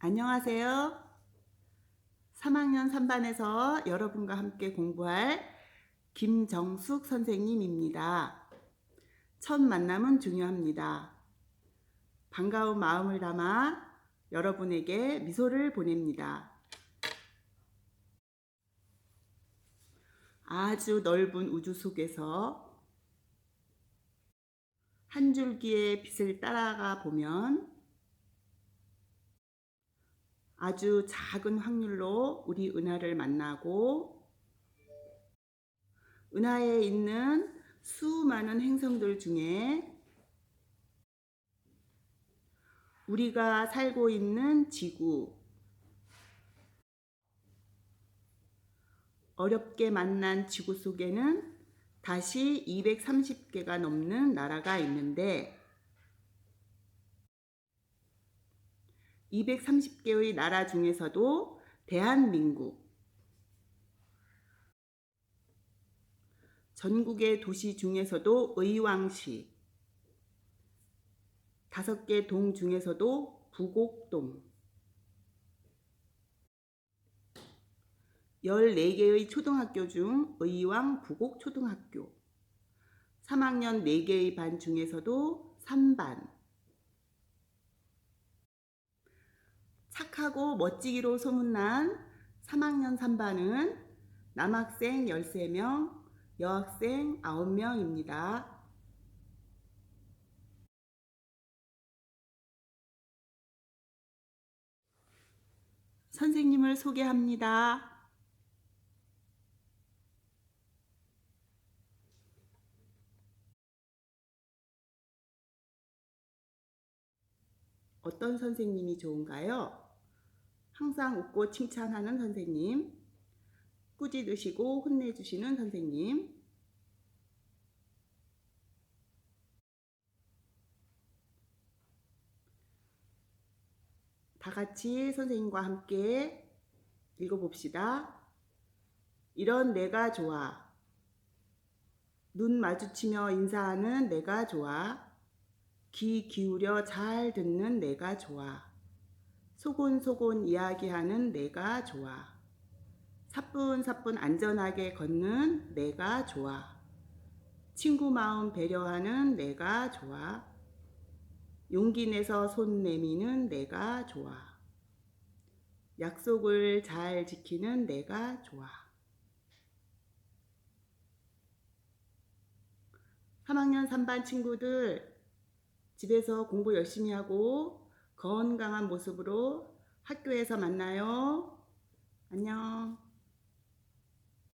안녕하세요. 3학년 3반에서 여러분과 함께 공부할 김정숙 선생님입니다. 첫 만남은 중요합니다. 반가운 마음을 담아 여러분에게 미소를 보냅니다. 아주 넓은 우주 속에서 한 줄기의 빛을 따라가 보면 아주 작은 확률로 우리 은하를 만나고 은하에 있는 수많은 행성들 중에 우리가 살고 있는 지구, 어렵게 만난 지구 속에는 다시 230개가 넘는 나라가 있는데 230개의 나라 중에서도 대한민국. 전국의 도시 중에서도 의왕시. 다섯 개 동 중에서도 부곡동. 14개의 초등학교 중 의왕 부곡초등학교. 3학년 4개의 반 중에서도 3반 착하고 멋지기로 소문난 3학년 3반은 남학생 13명, 여학생 9명입니다. 선생님을 소개합니다. 어떤 선생님이 좋은가요? 항상 웃고 칭찬하는 선생님, 꾸짖으시고 혼내주시는 선생님, 다 같이 선생님과 함께 읽어봅시다. 이런 내가 좋아. 눈 마주치며 인사하는 내가 좋아. 귀 기울여 잘 듣는 내가 좋아. 소곤소곤 이야기하는 내가 좋아. 사뿐사뿐 안전하게 걷는 내가 좋아. 친구 마음 배려하는 내가 좋아. 용기 내서 손 내미는 내가 좋아. 약속을 잘 지키는 내가 좋아. 3학년 3반 친구들 집에서 공부 열심히 하고 건강한 모습으로 학교에서 만나요. 안녕.